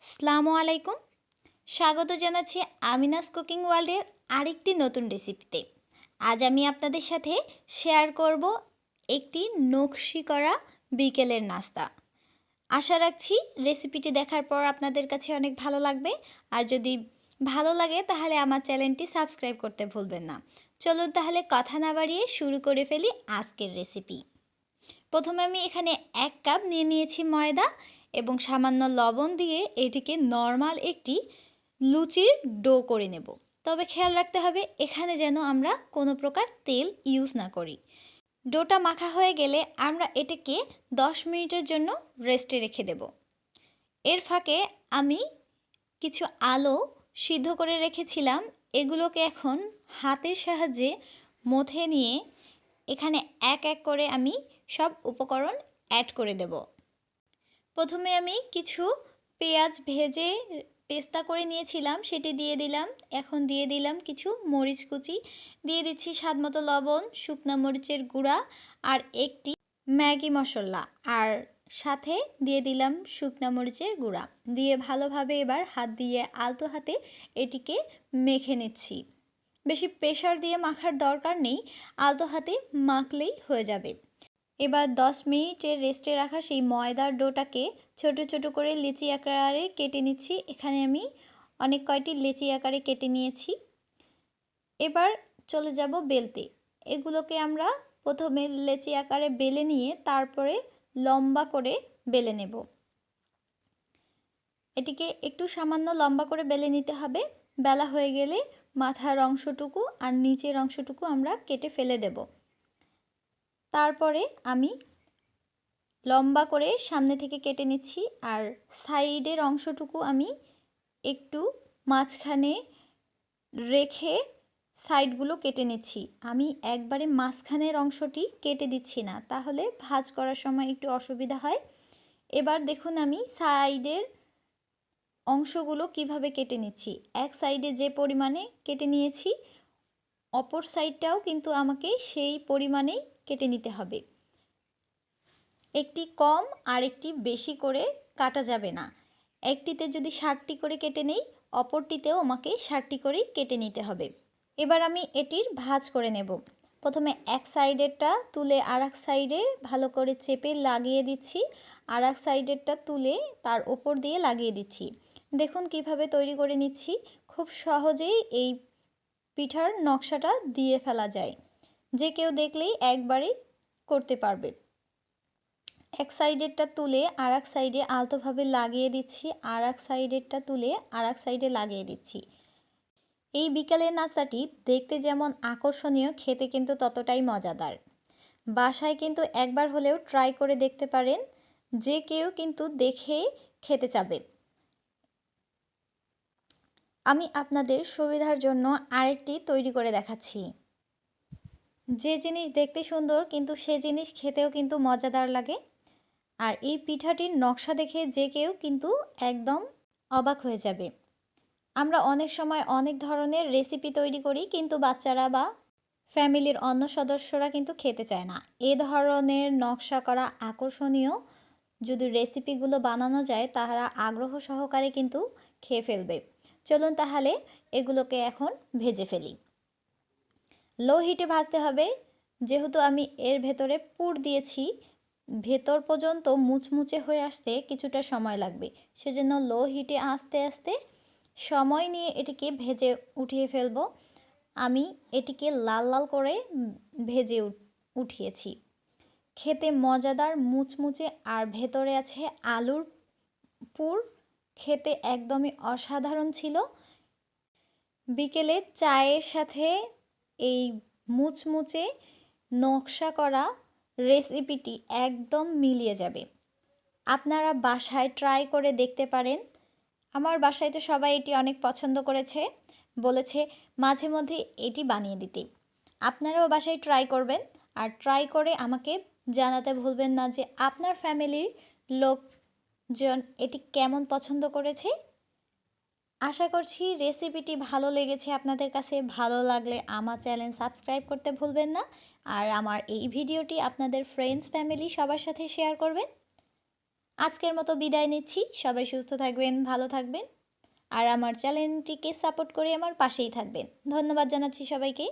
আসসালামু আলাইকুম। স্বাগত জানাচ্ছি আমিনাস কুকিং ওয়ার্ল্ডের আরেকটি নতুন রেসিপিতে। আজ আমি আপনাদের সাথে শেয়ার করব একটি নকশি করা বিকেলের নাস্তা। আশা রাখছি রেসিপিটি দেখার পর আপনাদের কাছে অনেক ভালো লাগবে। আর যদি ভালো লাগে তাহলে আমার চ্যানেলটি সাবস্ক্রাইব করতে ভুলবেন না। চলুন তাহলে কথা না বাড়িয়ে শুরু করে ফেলি আজকের রেসিপি। প্রথমে আমি এখানে এক কাপ নিয়ে নিয়েছি ময়দা এবং সামান্য লবণ দিয়ে এটিকে নর্মাল একটি লুচির ডো করে নেব। তবে খেয়াল রাখতে হবে, এখানে যেন আমরা কোনো প্রকার তেল ইউজ না করি। ডোটা মাখা হয়ে গেলে আমরা এটাকে দশ মিনিটের জন্য রেস্টে রেখে দেব। এর ফাঁকে আমি কিছু আলো সিদ্ধ করে রেখেছিলাম। এগুলোকে এখন হাতের সাহায্যে মথে নিয়ে এখানে এক এক করে আমি সব উপকরণ অ্যাড করে দেব। প্রথমে আমি কিছু পেঁয়াজ ভেজে পেস্তা করে নিয়েছিলাম, সেটি দিয়ে দিলাম। এখন দিয়ে দিলাম কিছু মরিচ কুচি। দিয়ে দিচ্ছি স্বাদ মতো লবণ, শুকনো মরিচের গুঁড়া আর একটি ম্যাগি মশলা। আর সাথে দিয়ে দিলাম শুকনো মরিচের গুঁড়া। দিয়ে ভালোভাবে এবার হাত দিয়ে আলতো হাতে এটিকে মেখে নিচ্ছি। বেশি প্রেশার দিয়ে মাখার দরকার নেই, আলতো হাতে মাখলেই হয়ে যাবে। এবার দশ মিনিটের রেস্টে রাখা সেই ময়দার ডোটাকে ছোট ছোট করে লিচি আকারে কেটে নিচ্ছি। এখানে আমি অনেক কয়টি লিচি আকারে কেটে নিয়েছি। এবার চলে যাব বেলতে। এগুলোকে আমরা প্রথমে লেচি আকারে বেলে নিয়ে তারপরে লম্বা করে বেলে নেব। এটিকে একটু সামান্য লম্বা করে বেলে নিতে হবে। বেলা হয়ে গেলে মাথার অংশটুকু আর নিচের অংশটুকু আমরা কেটে ফেলে দেব। তারপরে আমি লম্বা করে সামনে থেকে কেটে নিচ্ছি আর সাইডের অংশটুকু আমি একটু মাঝখানে রেখে সাইডগুলো কেটে নিচ্ছি। আমি একবারে মাঝখানের অংশটি কেটে দিচ্ছি না, তাহলে ভাজ করার সময় একটু অসুবিধা হয়। এবার দেখুন আমি সাইডের অংশগুলো কীভাবে কেটে নিচ্ছি। এক সাইডে যে পরিমাণে কেটে নিয়েছি, অপর সাইডটাও কিন্তু আমাকে সেই পরিমাণেই কেটে নিতে হবে। একটি কম আর একটি বেশি করে কাটা যাবে না। একটিতে যদি ষাটটি করে কেটে নেই, অপরটিতেও আমাকে ষাটটি করেই কেটে নিতে হবে। এবার আমি এটির ভাজ করে নেব। প্রথমে এক সাইডেরটা তুলে আর এক সাইডে ভালো করে চেপে লাগিয়ে দিচ্ছি। আর এক সাইডেরটা তুলে তার ওপর দিয়ে লাগিয়ে দিচ্ছি। দেখুন কীভাবে তৈরি করে নিচ্ছি। খুব সহজেই এই পিঠার নকশাটা দিয়ে ফেলা যায়। যে কেউ দেখলেই একবারেই করতে পারবে। এক সাইডেরটা তুলে আর এক সাইডে আলতোভাবে লাগিয়ে দিচ্ছি আর এক সাইডেরটা তুলে আর এক সাইডে লাগিয়ে দিচ্ছি। এই বিকালের নাস্তাটি দেখতে যেমন আকর্ষণীয়, খেতে কিন্তু ততটাই মজাদার। বাসায় কিন্তু একবার হলেও ট্রাই করে দেখতে পারেন, যে কেউ কিন্তু দেখে খেতে চাবে। আমি আপনাদের সুবিধার জন্য আরেকটি তৈরি করে দেখাচ্ছি। যে জিনিস দেখতে সুন্দর, কিন্তু সে জিনিস খেতেও কিন্তু মজাদার লাগে। আর এই পিঠাটির নকশা দেখে যে কেউ কিন্তু একদম অবাক হয়ে যাবে। আমরা অনেক সময় অনেক ধরনের রেসিপি তৈরি করি, কিন্তু বাচ্চারা বা ফ্যামিলির অন্য সদস্যরা কিন্তু খেতে চায় না। এ ধরনের নকশা করা আকর্ষণীয়। যদি রেসিপিগুলো বানানো যায় তারা আগ্রহ সহকারে কিন্তু খেয়ে ফেলবে। চলুন তাহলে এগুলোকে এখন ভেজে ফেলি। লো হিটে ভাজতে হবে। যেহেতু আমি এর ভেতরে পুর দিয়েছি, ভেতর পর্যন্ত মুচমুচে হয়ে আসতে কিছুটা সময় লাগবে। সেজন্য লো হিটে আস্তে আস্তে সময় নিয়ে এটিকে ভেজে উঠিয়ে ফেলব। আমি এটিকে লাল লাল করে ভেজে উঠিয়েছি। খেতে মজাদার মুচমুচে আর ভেতরে আছে আলুর পুর। খেতে একদমই অসাধারণ ছিল। বিকেলে চায়ের সাথে এই মুচমুচে নকশা করা রেসিপিটি একদম মিলিয়ে যাবে। আপনারা বাসায় ট্রাই করে দেখতে পারেন। আমার বাসায় তো সবাই এটি অনেক পছন্দ করেছে, বলেছে মাঝে মধ্যে এটি বানিয়ে দিতে। আপনারাও বাসায় ট্রাই করবেন আর ট্রাই করে আমাকে জানাতে ভুলবেন না যে আপনার ফ্যামিলির লোকজন এটি কেমন পছন্দ করেছে। আশা করছি রেসিপিটি ভালো লেগেছে আপনাদের কাছে। ভালো লাগলে আমার চ্যানেল সাবস্ক্রাইব করতে ভুলবেন না। আর আমার এই ভিডিওটি আপনাদের ফ্রেন্ডস ফ্যামিলি সবার সাথে শেয়ার করবেন। আজকের মতো বিদায় নিচ্ছি। সবাই সুস্থ থাকবেন, ভালো থাকবেন। আর আমার চ্যানেলটিকে সাপোর্ট করে আমার পাশেই থাকবেন। ধন্যবাদ জানাচ্ছি সবাইকে।